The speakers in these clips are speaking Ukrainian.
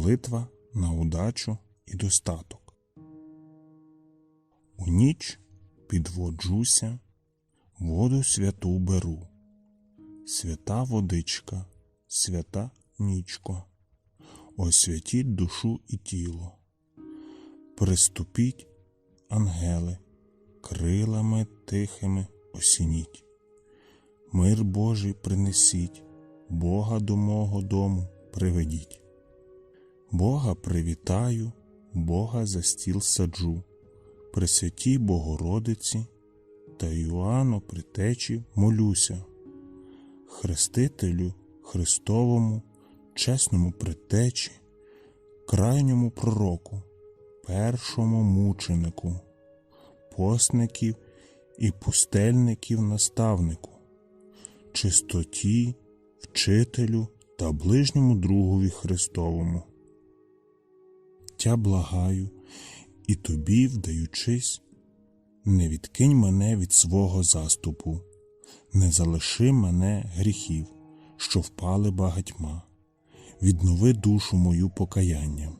Молитва на удачу і достаток. У ніч підводжуся, воду святу беру. Свята водичка, свята нічко, освятіть душу і тіло. Приступіть, ангели, крилами тихими осініть. Мир Божий принесіть, Бога до мого дому приведіть. Бога привітаю, Бога за стіл саджу, при святій Богородиці та Іоанну притечі молюся. Хрестителю Христовому, чесному притечі, крайньому пророку, першому мученику, постників і пустельників наставнику, чистоті, вчителю та ближньому другові Христовому. Тя благаю, і тобі, вдаючись, не відкинь мене від свого заступу, не залиши мене гріхів, що впали багатьма, віднови душу мою покаянням,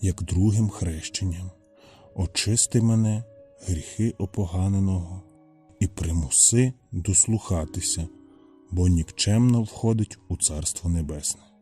як другим хрещенням, очисти мене гріхи опоганеного і примуси дослухатися, бо нікчемно входить у Царство Небесне.